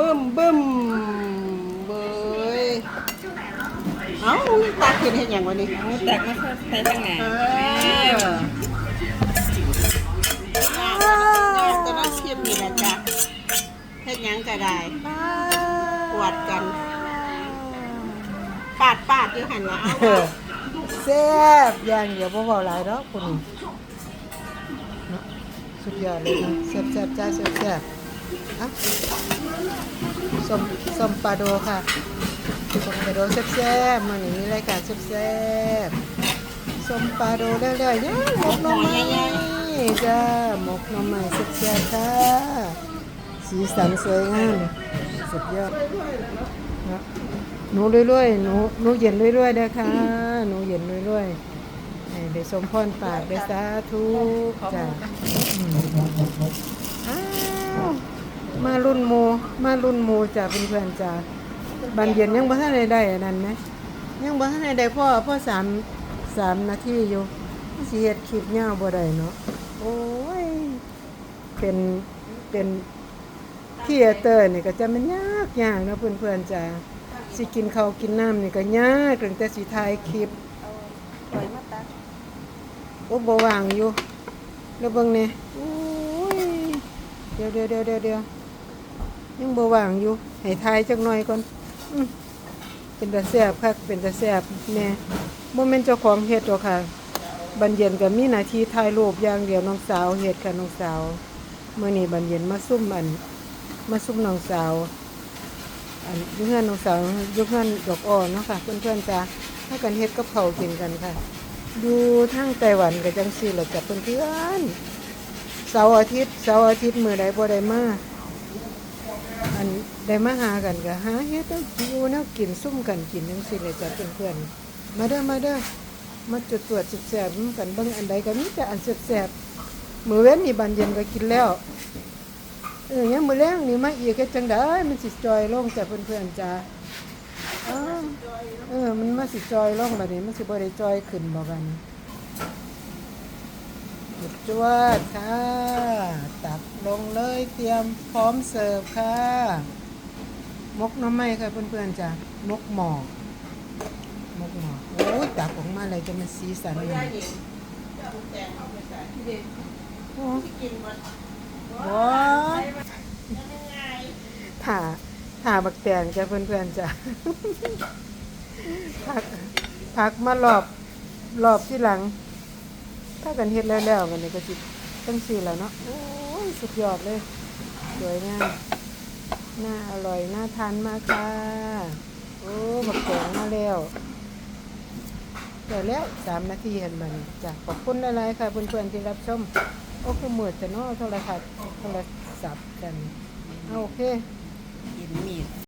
บึ้มบึ้มเบยเอ้าตาเห็นเห็นอย่างวันนี้เอาตักมาใส่ข้างหน้าเออตัวน้องเทียมนี่แหละจ้ะเฮ็ดหยังก็ได้ปวดกันปาดปาดอยู่หันละเอาเออแซ่บอย่างเดี๋ยวบ่เว้าหลายดอกคุณสุดยอดเลยนะแซ่บแซ่บจ้าแซ่บแซ่บ อะส้มส้มปลาโดค่ะส้มปลาโดแซ่บแซ่บมื้อนี้มีรายการแซ่บแซ่บส้มปลาโดเรื่อยๆย่าหมกหน่อไม้จ้าหมกหน่อไม้แซ่บแซ่บค่ะ สีสันสวยงามสุดยอดหนูเรื่อยๆหนูหนูเย็นเรื่อยๆเด้อค่ะหนูเย็นเรื่อยๆให้ได้สมพรปากได้สาธุจ้ะอืมอ้า มารุ่นหมูมารุ่นหมูจ้ะเพื่อนๆจ้ะบันเย็นยังบ่ทันได้ได้อันนั้นไหมยังบ่ทันได้ได้พ่อพ่อสามสามนาทีอยู่สิเฮ็ดคลิปยาวบ่ได้เนาะโอ้ยเป็นเป็นครีเอเตอร์นี่ก็จะมันยากยากเนะเพื่อนๆจ้ะสิกินข้าวกินน้ำนี่ก็ยากตั้งแต่สิถ่ายคลิปโอ้บ่ว่างอยู่แล้วเบิ่งนี่โอ้ยเดี๋ยวเดี๋ยวเดี๋ยวเดี๋ยว ยังบ่ว่างอยู่ให้ถ่ายจักหน่อยก่อนอเป็นตาแซบคักเป็นตาแซบแน่บ่แม่นเจ้าของเฮ็ดหรอกค่ะบันเย็นก็มีหน้าที่ถ่ายรูปอย่างเดียวน้องสาวเฮ็ดค่ะน้องสาวมื้อนี้บันเย็นมาซุ่มอันมาซุ่มน้องสาวอันยุเพื่อนน้องสาวยุเพื่อนดอกอ่อนเนาะค่ะเพื่อนๆจ้าถ้ากันเฮ็ดกับเขากินกันค่ะดูทั้งไต้หวันกับจังซี่หละจ้ะเพื่อนๆเสาร์อาทิตย์เสาร์อาทิตย์มื้อใดบ่ได้มา อันได้มาหากันก็หาเฮ็ดแล้วอยู่แนวกินซุ่มกันกินจังซี่แหละจ้ะเพื่อนๆมาเด้อมาเด้อมาจุดตรวจแซ่บๆนำกันเบิ่งอันใดก็มีแต่อันแซ่บๆมื้อเว้นนี่บันเย็นก็กินแล้วเออยังมือแรงนี่มาอีกก็จังได้มันสิจอยลงจากเพื่อนๆจ้าอ้าวเออมันมาสิจอยลงแบบนี้มันสิบ่ได้จอยขึ้นบ่กัน หยุดจวดค่ะ ตักลงเลยเตรียมพร้อมเสิร์ฟค่ะ มกหน้ำไม้ค่ะเพื่อนๆจ้ามกหมอกมกหมอกโอ้ยตักออกมาเลยจะมันสีสันเลยได้หญิงจะเอาแตงเอาไปใส่ที่เด็กโอ้ที่กินมันว้าถ่าถ่าบักแตงจ้ะเพื่อนๆจ้ะพักพักมารอบรอบที่หลัง ถ้ากันเฮ็ดแล้วแล้วกันนี่ก็สิตั้งสี่แล้วเนาะโอ้ยสุดยอดเลย สวยงามน่าอร่อยน่าทานมากค่ะ โอ้บักแตงมาแล้วเดี๋ยวแล้วสามนาทีเห็นมันจ้ะขอบคุณหลายๆค่ะเพื่อนๆที่รับชม โอ้คือมืดแต่นาะโทรศัพท์โทรศัพท์กันเอาโอเคกินมีด